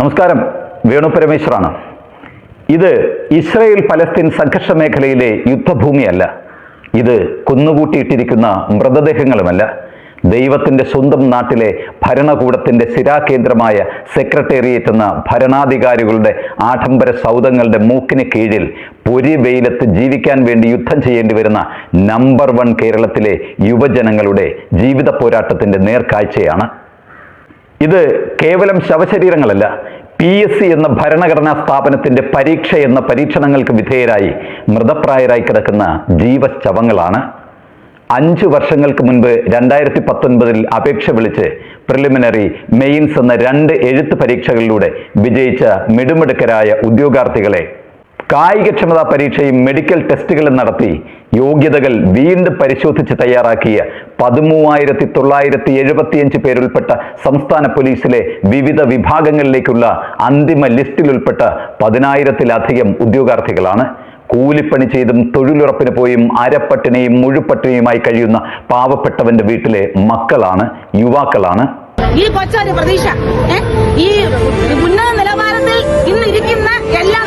നമസ്കാരം. വേണു പരമേശ്വറാണ്. ഇത് Israel Palestine സംഘർഷ മേഖലയിലെ യുദ്ധഭൂമിയല്ല. ഇത് കുന്നുകൂട്ടിയിട്ടിരിക്കുന്ന മൃതദേഹങ്ങളുമല്ല. ദൈവത്തിന്റെ സ്വന്തം നാട്ടിലെ ഭരണകൂടത്തിന്റെ സ്ഥിരാകേന്ദ്രമായ സെക്രട്ടേറിയറ്റ് എന്ന ഭരണാധികാരികളുടെ ആഡംബര സൗദങ്ങളുടെ മൂക്കിന് കീഴിൽ പൊരി വെയിലത്ത് ജീവിക്കാൻ വേണ്ടി യുദ്ധം ചെയ്യേണ്ടി വരുന്ന നമ്പർ വൺ കേരളത്തിലെ യുവജനങ്ങളുടെ ജീവിത പോരാട്ടത്തിന്റെ നേർക്കാഴ്ചയാണ്. ഇത് കേവലം ശവശരീരങ്ങളല്ല. പി എസ് സി എന്ന ഭരണഘടനാ സ്ഥാപനത്തിന്റെ പരീക്ഷ എന്ന പരീക്ഷണങ്ങൾക്ക് വിധേയരായി മൃതപ്രായരായി കിടക്കുന്ന ജീവശവങ്ങളാണ്. അഞ്ച് വർഷങ്ങൾക്ക് മുൻപ് രണ്ടായിരത്തി പത്തൊൻപതിൽ അപേക്ഷ വിളിച്ച് പ്രിലിമിനറി മെയിൻസ് എന്ന രണ്ട് എഴുത്ത് പരീക്ഷകളിലൂടെ വിജയിച്ച മിടുമിടുക്കരായ ഉദ്യോഗാർത്ഥികളെ കായികക്ഷമതാ പരീക്ഷയും മെഡിക്കൽ ടെസ്റ്റുകളും നടത്തി യോഗ്യതകൾ വീണ്ടും പരിശോധിച്ച് തയ്യാറാക്കിയ പതിമൂവായിരത്തി തൊള്ളായിരത്തി എഴുപത്തിയഞ്ച് പേരുൾപ്പെട്ട സംസ്ഥാന പോലീസിലെ വിവിധ വിഭാഗങ്ങളിലേക്കുള്ള അന്തിമ ലിസ്റ്റിൽ ഉൾപ്പെട്ട പതിനായിരത്തിലധികം ഉദ്യോഗാർത്ഥികളാണ്. കൂലിപ്പണി ചെയ്തും തൊഴിലുറപ്പിന് പോയും അരപ്പട്ടിണിയും മുഴുപ്പട്ടിണിയുമായി കഴിയുന്ന പാവപ്പെട്ടവന്റെ വീട്ടിലെ മക്കളാണ് യുവാക്കളാണ്. ഈ കൊച്ചൊരു പ്രതീക്ഷ. ഈ ഉന്നത നിലവാരത്തിൽ ഇന്ന് ഇരിക്കുന്ന എല്ലാ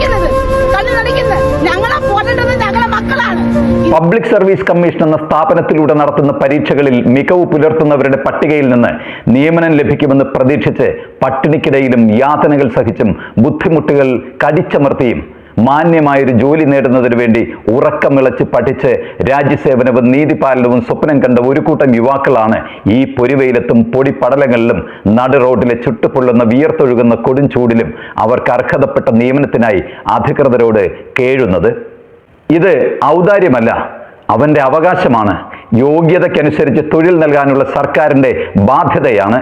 ഞങ്ങളെ ഞങ്ങളെ മക്കളാണ്. പബ്ലിക് സർവീസ് കമ്മീഷൻ എന്ന സ്ഥാപനത്തിലൂടെ നടത്തുന്ന പരീക്ഷകളിൽ മികവ് പുലർത്തുന്നവരുടെ പട്ടികയിൽ നിന്ന് നിയമനം ലഭിക്കുമെന്ന് പ്രതീക്ഷിച്ച് പട്ടിണിക്കിടയിലും യാതനകൾ സഹിച്ചും ബുദ്ധിമുട്ടുകൾ കടിച്ചമർത്തിയും മാന്യമായൊരു ജോലി നേടുന്നതിന് വേണ്ടി ഉറക്കമിളച്ച് പഠിച്ച് രാജ്യസേവനവും നീതിപാലനവും സ്വപ്നം കണ്ട ഒരു കൂട്ടം യുവാക്കളാണ് ഈ പൊരിവെയിലത്തും പൊടിപടലങ്ങളിലും നടു റോഡിലെ ചുട്ടുപൊള്ളുന്ന വിയർത്തൊഴുകുന്ന കൊടും ചൂടിലും അവർക്ക് അർഹതപ്പെട്ട നിയമനത്തിനായി അധികൃതരോട് കേഴുന്നത്. ഇത് ഔദാര്യമല്ല അവന്റെ അവകാശമാണ്. യോഗ്യതയ്ക്കനുസരിച്ച് തൊഴിൽ നൽകാനുള്ള സർക്കാരിന്റെ ബാധ്യതയാണ്.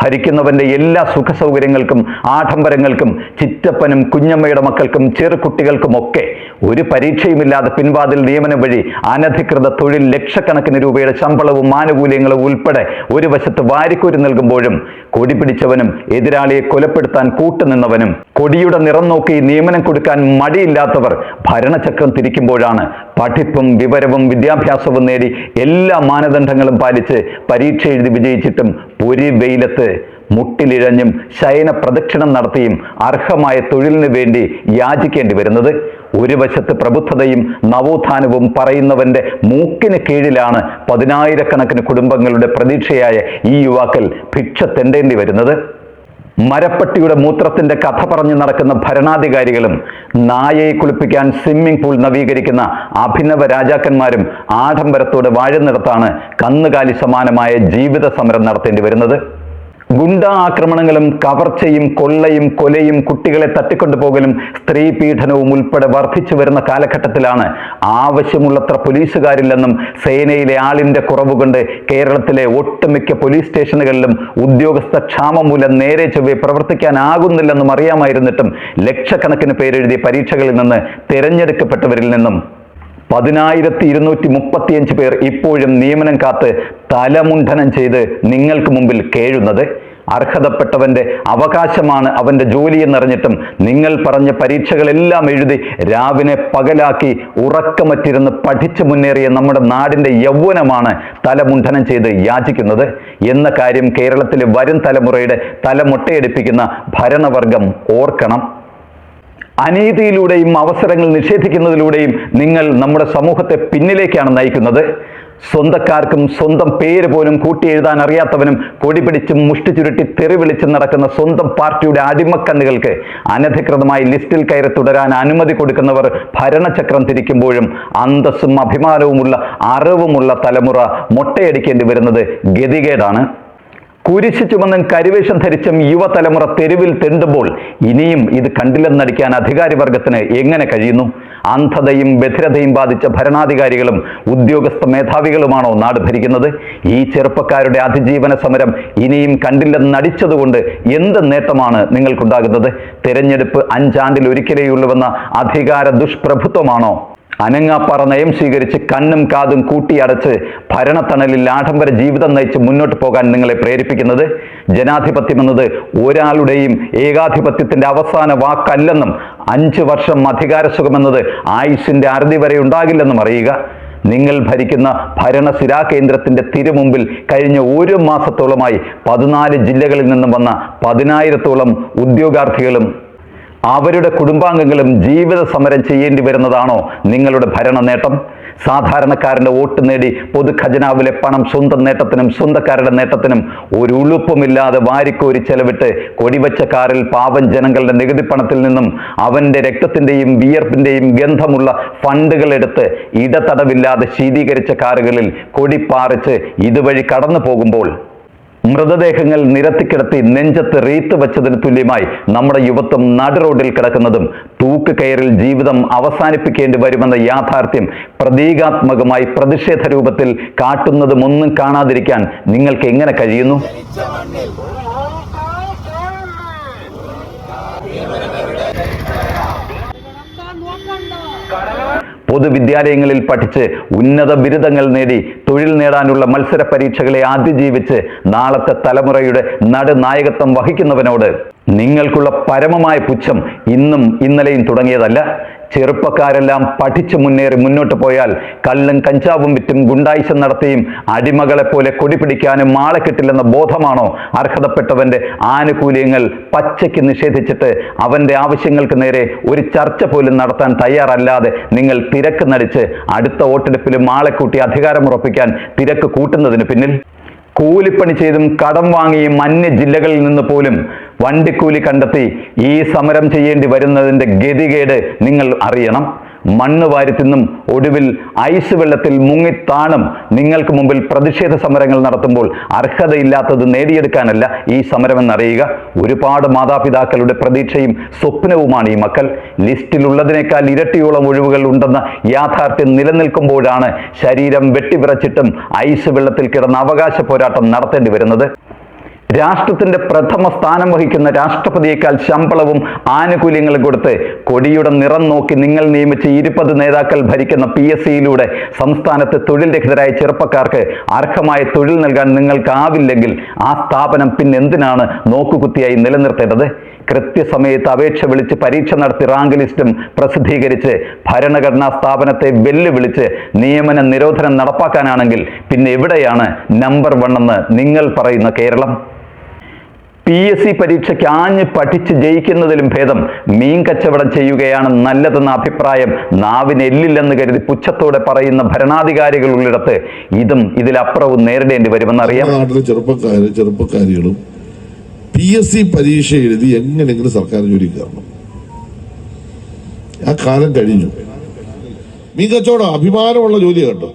ഭരിക്കുന്നവന്റെ എല്ലാ സുഖ സൗകര്യങ്ങൾക്കും ആഡംബരങ്ങൾക്കും ചിറ്റപ്പനും കുഞ്ഞമ്മയുടെ മക്കൾക്കും ചെറുകുട്ടികൾക്കുമൊക്കെ ഒരു പരീക്ഷയുമില്ലാതെ പിൻവാതിൽ നിയമനം വഴി അനധികൃത തൊഴിൽ ലക്ഷക്കണക്കിന് രൂപയുടെ ശമ്പളവും ആനുകൂല്യങ്ങളും ഉൾപ്പെടെ ഒരു വശത്ത് വാരിക്കോരി നൽകുമ്പോഴും കൊടി പിടിച്ചവനും എതിരാളിയെ കൊലപ്പെടുത്താൻ കൂട്ടുനിന്നവനും കൊടിയുടെ നിറം നോക്കി നിയമനം കൊടുക്കാൻ മടിയില്ലാത്തവർ ഭരണചക്രം തിരിക്കുമ്പോഴാണ് പഠിപ്പും വിവരവും വിദ്യാഭ്യാസവും നേടി എല്ലാ മാനദണ്ഡങ്ങളും പാലിച്ച് പരീക്ഷ എഴുതി വിജയിച്ചിട്ടും പൊരി വെയിലത്ത് മുട്ടിലിഴഞ്ഞും ശയന പ്രദക്ഷിണം നടത്തിയും അർഹമായ തൊഴിലിന് വേണ്ടി യാചിക്കേണ്ടി വരുന്നത്. ഒരു വശത്ത് പ്രബുദ്ധതയും നവോത്ഥാനവും പറയുന്നവന്റെ മൂക്കിന് കീഴിലാണ് പതിനായിരക്കണക്കിന് കുടുംബങ്ങളുടെ പ്രതീക്ഷയായ ഈ യുവാക്കൾ ഭിക്ഷ തെണ്ടേണ്ടി വരുന്നത്. മരപ്പട്ടിയുടെ മൂത്രത്തിന്റെ കഥ പറഞ്ഞു നടക്കുന്ന ഭരണാധികാരികളും നായയെ കുളിപ്പിക്കാൻ സ്വിമ്മിംഗ് പൂൾ നവീകരിക്കുന്ന അഭിനവ രാജാക്കന്മാരും ആഡംബരത്തോടെ വാഴുന്നിടത്താണ് കന്നുകാലി സമാനമായ ജീവിത സമരം നടത്തേണ്ടി വരുന്നത്. ഗുണ്ട ആക്രമണങ്ങളും കവർച്ചയും കൊള്ളയും കൊലയും കുട്ടികളെ തട്ടിക്കൊണ്ടുപോകലും സ്ത്രീ പീഡനവും ഉൾപ്പെടെ വർദ്ധിച്ചു വരുന്ന കാലഘട്ടത്തിലാണ് ആവശ്യമുള്ളത്ര പോലീസുകാരില്ലെന്നും സേനയിലെ ആളിന്റെ കുറവുകൊണ്ട് കേരളത്തിലെ ഒട്ടുമിക്ക പോലീസ് സ്റ്റേഷനുകളിലും ഉദ്യോഗസ്ഥ ക്ഷാമം മൂലം നേരെ ചൊവ്വെ പ്രവർത്തിക്കാനാകുന്നില്ലെന്നും അറിയാമായിരുന്നിട്ടും ലക്ഷക്കണക്കിന് പേരെഴുതിയ പരീക്ഷകളിൽ നിന്ന് തിരഞ്ഞെടുക്കപ്പെട്ടവരിൽ നിന്നും പതിനായിരത്തി ഇരുന്നൂറ്റി മുപ്പത്തിയഞ്ച് പേർ ഇപ്പോഴും നിയമനം കാത്ത് തലമുണ്ഠനം ചെയ്ത് നിങ്ങൾക്ക് മുമ്പിൽ കേഴുന്നത്. അർഹതപ്പെട്ടവന്റെ അവകാശമാണ് അവന്റെ ജോലി എന്നറിഞ്ഞിട്ടും നിങ്ങൾ പറഞ്ഞ പരീക്ഷകളെല്ലാം എഴുതി രാവിനെ പകലാക്കി ഉറക്കമറ്റിരുന്ന് പഠിച്ചു മുന്നേറിയ നമ്മുടെ നാടിന്റെ യൗവനമാണ് തലമുണ്ഠനം ചെയ്ത് യാചിക്കുന്നത്. എന്ന കാര്യം കേരളത്തിലെ വരും തലമുറയുടെ തലമുട്ടയടിപ്പിക്കുന്ന ഭരണവർഗം ഓർക്കണം. അനീതിയിലൂടെയും അവസരങ്ങൾ നിഷേധിക്കുന്നതിലൂടെയും നിങ്ങൾ നമ്മുടെ സമൂഹത്തെ പിന്നിലേക്കാണ് നയിക്കുന്നത്. സ്വന്തക്കാർക്കും സ്വന്തം പേര് പോലും കൂട്ടി എഴുതാൻ അറിയാത്തവനും കൊടി പിടിച്ചും മുഷ്ടി ചുരുട്ടി തെറി വിളിച്ചും നടക്കുന്ന സ്വന്തം പാർട്ടിയുടെ അടിമക്കണ്ണുകൾക്ക് അനധികൃതമായി ലിസ്റ്റിൽ കയറി തുടരാൻ അനുമതി കൊടുക്കുന്നവർ ഭരണചക്രം തിരിക്കുമ്പോഴും അന്തസ്സും അഭിമാനവുമുള്ള അറിവുമുള്ള തലമുറ മൊട്ടയടിക്കേണ്ടി വരുന്നത് ഗതികേടാണ്. കുരിശു ചുമന്നും കരിവേഷം ധരിച്ചും യുവതലമുറ തെരുവിൽ തെണ്ടുമ്പോൾ ഇനിയും ഇത് കണ്ടില്ലെന്നടിക്കാൻ അധികാരിവർഗത്തിന് എങ്ങനെ കഴിയുന്നു? അന്ധതയും ബധിരതയും ബാധിച്ച ഭരണാധികാരികളും ഉദ്യോഗസ്ഥ മേധാവികളുമാണോ നാട് ഭരിക്കുന്നത്? ഈ ചെറുപ്പക്കാരുടെ അതിജീവന സമരം ഇനിയും കണ്ടില്ലെന്നടിച്ചതുകൊണ്ട് എന്ത് നേട്ടമാണ് നിങ്ങൾക്കുണ്ടാകുന്നത്? തെരഞ്ഞെടുപ്പ് അഞ്ചാണ്ടിൽ ഒരിക്കലേയുള്ളൂവെന്ന അധികാര ദുഷ്പ്രഭുത്വമാണോ? അനങ്ങാപ്പാറ നയം സ്വീകരിച്ച് കണ്ണും കാതും കൂട്ടിയടച്ച് ഭരണത്തണലിൽ ആഡംബര ജീവിതം നയിച്ച് മുന്നോട്ട് പോകാൻ നിങ്ങളെ പ്രേരിപ്പിക്കുന്നത് ജനാധിപത്യം എന്നത് ഒരാളുടെയും ഏകാധിപത്യത്തിന്റെ അവസാന വാക്കല്ലെന്നും അഞ്ച് വർഷം അധികാരസുഖമെന്നത് ആയുസിന്റെ അറുതി വരെ ഉണ്ടാകില്ലെന്നും അറിയുക. നിങ്ങൾ ഭരിക്കുന്ന ഭരണസിരാ കേന്ദ്രത്തിന്റെ തിരുമുമ്പിൽ കഴിഞ്ഞ ഒരു മാസത്തോളമായി പതിനാല് ജില്ലകളിൽ നിന്നും വന്ന പതിനായിരത്തോളം ഉദ്യോഗാർത്ഥികളും അവരുടെ കുടുംബാംഗങ്ങളും ജീവിത സമരം ചെയ്യേണ്ടി വരുന്നതാണോ നിങ്ങളുടെ ഭരണ നേട്ടം? സാധാരണക്കാരന്റെ വോട്ട് നേടി പൊതു ഖജനാവിലെ പണം സ്വന്തം നേട്ടത്തിനും സ്വന്തക്കാരുടെ നേട്ടത്തിനും ഒരു ഉളുപ്പുമില്ലാതെ വാരിക്കോരി ചെലവിട്ട് കൊടിവച്ച കാറിൽ പാവം ജനങ്ങളുടെ നികുതി പണത്തിൽ നിന്നും അവന്റെ രക്തത്തിന്റെയും വിയർപ്പിന്റെയും ഗന്ധമുള്ള ഫണ്ടുകളെടുത്ത് ഇടതടവില്ലാതെ ശീതീകരിച്ച കാറുകളിൽ കൊടിപ്പാറിച്ച് ഇതുവഴി കടന്നു പോകുമ്പോൾ മൃതദേഹങ്ങൾ നിരത്തിക്കിടത്തി നെഞ്ചത്ത് റീത്ത് വെച്ചതിന് തുല്യമായി നമ്മുടെ യുവത്വം നടുറോഡിൽ കിടക്കുന്നതും തൂക്ക് കയറിൽ ജീവിതം അവസാനിപ്പിക്കേണ്ടി വരുമെന്ന യാഥാർത്ഥ്യം പ്രതീകാത്മകമായി പ്രതിഷേധ രൂപത്തിൽ കാട്ടുന്നതും ഒന്നും കാണാതിരിക്കാൻ നിങ്ങൾക്ക് എങ്ങനെ കഴിയുന്നു? പൊതുവിദ്യാലയങ്ങളിൽ പഠിച്ച് ഉന്നത ബിരുദങ്ങൾ നേടി തൊഴിൽ നേടാനുള്ള മത്സര പരീക്ഷകളെ അതിജീവിച്ച് നാളത്തെ തലമുറയുടെ നടുനായകത്വം വഹിക്കുന്നവനോട് നിങ്ങൾക്കുള്ള പരമമായ പുച്ഛം ഇന്നും ഇന്നലെയും തുടങ്ങിയതല്ല. ചെറുപ്പക്കാരെല്ലാം പഠിച്ചു മുന്നേറി മുന്നോട്ട് പോയാൽ കല്ലും കഞ്ചാവും വിറ്റും ഗുണ്ടായിസം നടത്തിയും അടിമകളെ പോലെ കൊടി പിടിക്കാനും ആളെ കിട്ടില്ലെന്ന ബോധമാണോ അർഹതപ്പെട്ടവന്റെ ആനുകൂല്യങ്ങൾ പച്ചയ്ക്ക് നിഷേധിച്ചിട്ട് അവന്റെ ആവശ്യങ്ങൾക്ക് നേരെ ഒരു ചർച്ച പോലും നടത്താൻ തയ്യാറല്ലാതെ നിങ്ങൾ തിരക്ക് നടിച്ച് അടുത്ത വോട്ടെടുപ്പിലും ആളെ കൂട്ടി അധികാരമുറപ്പിക്കാൻ തിരക്ക് കൂട്ടുന്നതിന് പിന്നിൽ? കൂലിപ്പണി ചെയ്തും കടം വാങ്ങിയും അന്യ ജില്ലകളിൽ നിന്ന് പോലും വണ്ടിക്കൂലി കണ്ടെത്തി ഈ സമരം ചെയ്യേണ്ടി വരുന്നതിന്റെ ഗതികേട് നിങ്ങൾ അറിയണം. മണ്ണ് വാരി തിന്നും ഒടുവിൽ ഐസ് വെള്ളത്തിൽ മുങ്ങിത്താണും നിങ്ങൾക്ക് മുമ്പിൽ പ്രതിഷേധ സമരങ്ങൾ നടത്തുമ്പോൾ അർഹതയില്ലാത്തത് നേടിയെടുക്കാനല്ല ഈ സമരമെന്നറിയുക. ഒരുപാട് മാതാപിതാക്കളുടെ പ്രതീക്ഷയും സ്വപ്നവുമാണ് ഈ മക്കൾ. ലിസ്റ്റിലുള്ളതിനേക്കാൾ ഇരട്ടിയോളം ഒഴിവുകൾ ഉണ്ടെന്ന യാഥാർത്ഥ്യം നിലനിൽക്കുമ്പോഴാണ് ശരീരം വെട്ടിവിറച്ചിട്ടും ഐസ് വെള്ളത്തിൽ കിടന്ന അവകാശ പോരാട്ടം നടത്തേണ്ടി വരുന്നത്. രാഷ്ട്രത്തിന്റെ പ്രഥമ സ്ഥാനം വഹിക്കുന്ന രാഷ്ട്രപതിയേക്കാൾ ശമ്പളവും ആനുകൂല്യങ്ങളും കൊടുത്ത് കൊടിയുടെ നിറം നോക്കി നിങ്ങൾ നിയമിച്ച ഇരുപത് നേതാക്കൾ ഭരിക്കുന്ന പി എസ് സിയിലൂടെ സംസ്ഥാനത്ത് തൊഴിൽ രഹിതരായ ചെറുപ്പക്കാർക്ക് അർഹമായ തൊഴിൽ നൽകാൻ നിങ്ങൾക്കാവില്ലെങ്കിൽ ആ സ്ഥാപനം പിന്നെ എന്തിനാണ് നോക്കുകുത്തിയായി നിലനിർത്തേണ്ടത്? കൃത്യസമയത്ത് അപേക്ഷ വിളിച്ച് പരീക്ഷ നടത്തി റാങ്ക് ലിസ്റ്റും പ്രസിദ്ധീകരിച്ച് ഭരണഘടനാ സ്ഥാപനത്തെ വെല്ലുവിളിച്ച് നിയമന നിരോധനം നടപ്പാക്കാനാണെങ്കിൽ പിന്നെ എവിടെയാണ് നമ്പർ വൺ എന്ന് നിങ്ങൾ പറയുന്ന കേരളം? പി എസ് സി പരീക്ഷയ്ക്ക് ആഞ്ഞ് പഠിച്ച് ജയിക്കുന്നതിലും ഭേദം മീൻ കച്ചവടം ചെയ്യുകയാണ് നല്ലതെന്ന അഭിപ്രായം നാവിനെല്ലില്ലെന്ന് കരുതി പുച്ഛത്തോടെ പറയുന്ന ഭരണാധികാരികളുള്ളിടത്ത് ഇതും ഇതിലപ്പുറവും നേരിടേണ്ടി വരുമെന്ന് അറിയാം ചെറുപ്പക്കാര് ചെറുപ്പക്കാരികളും പി എസ് സി പരീക്ഷ എഴുതി എങ്ങനെയെങ്കിലും സർക്കാർ ജോലി കയറണം. ആ കാലം കഴിഞ്ഞു. മീൻ കച്ചവടം അഭിമാനമുള്ള ജോലി കേട്ടോ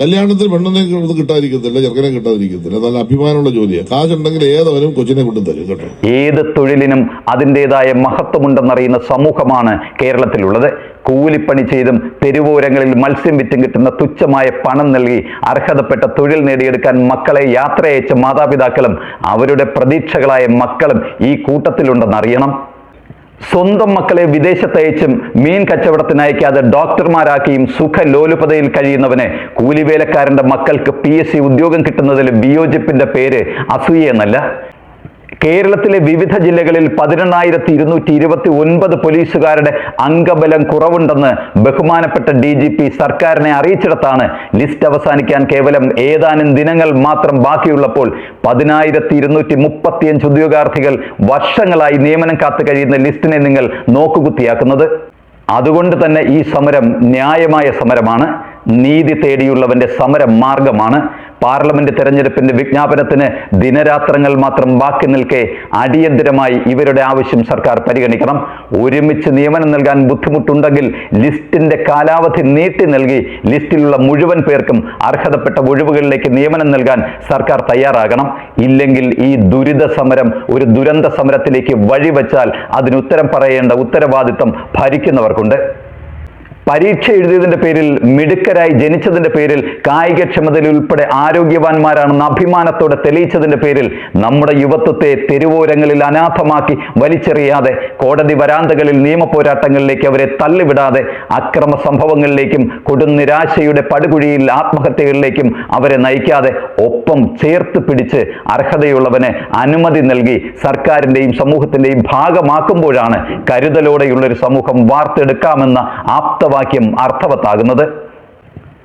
കല്യാണത്തിന് പെണ്ണിനെ ഇത് കിട്ടാതിരിക്കത്തില്ല ചെറുക്കനെ കിട്ടാതിരിക്കത്തില്ല. നല്ല അഭിമാനമുള്ള ജോലിയാണ് കാശുണ്ടെങ്കിൽ ഏതവനും കൊച്ചിനെ കൊണ്ടു തരും കേട്ടോ. ഏത് തൊഴിലിനും അതിന്റെതായ മഹത്വമുണ്ടെന്നറിയുന്ന സമൂഹമാണ് കേരളത്തിലുള്ളത്. കൂലിപ്പണി ചെയ്തും തെരുവോരങ്ങളിൽ മത്സ്യം വിറ്റും കിട്ടുന്ന തുച്ഛമായ പണം നൽകി അർഹതപ്പെട്ട തൊഴിൽ നേടിയെടുക്കാൻ മക്കളെ യാത്രയച്ച മാതാപിതാക്കളും അവരുടെ പ്രതീക്ഷകളായ മക്കളും ഈ കൂട്ടത്തിലുണ്ടെന്നറിയണം. സ്വന്തം മക്കളെ വിദേശത്തയച്ചും മീൻ കച്ചവടത്തിന് അയക്കാതെ ഡോക്ടർമാരാക്കിയും സുഖലോലുപതയിൽ കഴിയുന്നവനെ കൂലിവേലക്കാരന്റെ മക്കൾക്ക് പി എസ് സി ഉദ്യോഗം കിട്ടുന്നതിൽ വിയോജിപ്പിന്റെ പേര് അസൂയ എന്നല്ല. കേരളത്തിലെ വിവിധ ജില്ലകളിൽ പതിനെണ്ണായിരത്തി ഇരുന്നൂറ്റി ഇരുപത്തി ഒൻപത് പോലീസുകാരുടെ അംഗബലം കുറവുണ്ടെന്ന് ബഹുമാനപ്പെട്ട ഡി ജി പി സർക്കാരിനെ അറിയിച്ചിടത്താണ് ലിസ്റ്റ് അവസാനിക്കാൻ കേവലം ഏതാനും ദിനങ്ങൾ മാത്രം ബാക്കിയുള്ളപ്പോൾ പതിനായിരത്തി ഇരുന്നൂറ്റി മുപ്പത്തിയഞ്ച് ഉദ്യോഗാർത്ഥികൾ വർഷങ്ങളായി നിയമനം കാത്തു കഴിയുന്ന ലിസ്റ്റിനെ നിങ്ങൾ നോക്കുകുത്തിയാക്കുന്നത്. അതുകൊണ്ട് തന്നെ ഈ സമരം ന്യായമായ സമരമാണ്. നീതി തേടിയുള്ളവന്റെ സമര മാർഗമാണ് പാർലമെന്റ് തെരഞ്ഞെടുപ്പിന്റെ വിജ്ഞാപനത്തിന് ദിനരാത്രങ്ങൾ മാത്രം ബാക്കി നിൽക്കെ അടിയന്തിരമായി ഇവരുടെ ആവശ്യം സർക്കാർ പരിഗണിക്കണം. ഒരുമിച്ച് നിയമനം നൽകാൻ ബുദ്ധിമുട്ടുണ്ടെങ്കിൽ ലിസ്റ്റിന്റെ കാലാവധി നീട്ടി നൽകി ലിസ്റ്റിലുള്ള മുഴുവൻ പേർക്കും അർഹതപ്പെട്ട ഒഴിവുകളിലേക്ക് നിയമനം നൽകാൻ സർക്കാർ തയ്യാറാകണം. ഇല്ലെങ്കിൽ ഈ ദുരിത സമരം ഒരു ദുരന്ത സമരത്തിലേക്ക് വഴിവെച്ചാൽ അതിന് ഉത്തരം പറയേണ്ട ഉത്തരവാദിത്തം ഭരിക്കുന്നവർക്കുണ്ട്. പരീക്ഷ എഴുതിയതിന്റെ പേരിൽ മിടുക്കരായി ജനിച്ചതിന്റെ പേരിൽ കായികക്ഷമതയിൽ ഉൾപ്പെടെ ആരോഗ്യവാന്മാരാണെന്ന് അഭിമാനത്തോടെ തെളിയിച്ചതിന്റെ പേരിൽ നമ്മുടെ യുവത്വത്തെ തെരുവോരങ്ങളിൽ അനാഥമാക്കി വലിച്ചെറിയാതെ കോടതി വരാന്തകളിൽ നിയമപോരാട്ടങ്ങളിലേക്ക് അവരെ തള്ളിവിടാതെ അക്രമ സംഭവങ്ങളിലേക്കും കൊടുനിരാശയുടെ പടുകുഴിയിൽ ആത്മഹത്യകളിലേക്കും അവരെ നയിക്കാതെ ഒപ്പം ചേർത്ത് പിടിച്ച് അർഹതയുള്ളവന് അനുമതി നൽകി സർക്കാരിന്റെയും സമൂഹത്തിന്റെയും ഭാഗമാക്കുമ്പോഴാണ് കരുതലോടെയുള്ളൊരു സമൂഹം വാർത്തെടുക്കാമെന്ന ആപ്തവാക്യം അർത്ഥവത്താകുന്നത്.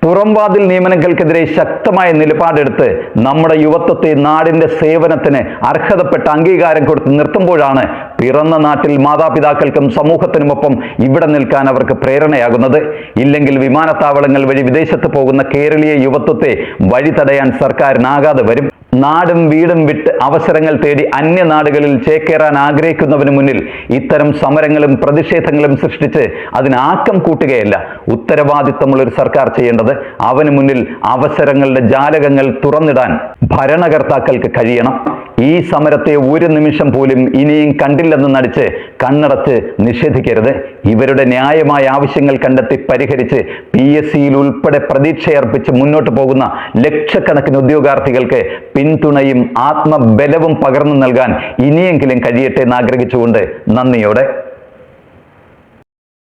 പുറംവാതിൽ നിയമനങ്ങൾക്കെതിരെ ശക്തമായ നിലപാടെടുത്ത് നമ്മുടെ യുവത്വത്തെ നാടിന്റെ സേവനത്തിന് അർഹതപ്പെട്ട അംഗീകാരം കൊടുത്ത് നിർത്തുമ്പോഴാണ് പിറന്ന നാട്ടിൽ മാതാപിതാക്കൾക്കും സമൂഹത്തിനുമൊപ്പം ഇവിടെ നിൽക്കാൻ അവർക്ക് പ്രേരണയാകുന്നത്. ഇല്ലെങ്കിൽ വിമാനത്താവളങ്ങൾ വഴി വിദേശത്ത് പോകുന്ന കേരളീയ യുവത്വത്തെ വഴി തടയാൻ സർക്കാരിനാകാതെ വരും. നാടും വീടും വിട്ട് അവസരങ്ങൾ തേടി അന്യനാടുകളിൽ ചേക്കേറാൻ ആഗ്രഹിക്കുന്നവന് മുന്നിൽ ഇത്തരം സമരങ്ങളും പ്രതിഷേധങ്ങളും സൃഷ്ടിച്ച് അതിനാക്കം കൂട്ടുകയല്ല. ഉത്തരവാദിത്തമുള്ള ഒരു സർക്കാർ ചെയ്യേണ്ടത് അവന് മുന്നിൽ അവസരങ്ങളുടെ ജാലകങ്ങൾ തുറന്നിടാൻ ഭരണകർത്താക്കൾക്ക് കഴിയണം. ഈ സമരത്തെ ഒരു നിമിഷം പോലും ഇനിയും കണ്ടില്ലെന്ന് നടിച്ച് കണ്ണടച്ച് നിഷേധിക്കരുത്. ഇവരുടെ ന്യായമായ ആവശ്യങ്ങൾ കണ്ടെത്തി പരിഹരിച്ച് പി എസ് സിയിൽ ഉൾപ്പെടെ പ്രതീക്ഷയർപ്പിച്ച് മുന്നോട്ട് പോകുന്ന ലക്ഷക്കണക്കിന് ഉദ്യോഗാർത്ഥികൾക്ക് പിന്തുണയും ആത്മബലവും പകർന്നു നൽകാൻ ഇനിയെങ്കിലും കഴിയട്ടെ എന്ന് ആഗ്രഹിച്ചുകൊണ്ട് നന്ദിയോടെ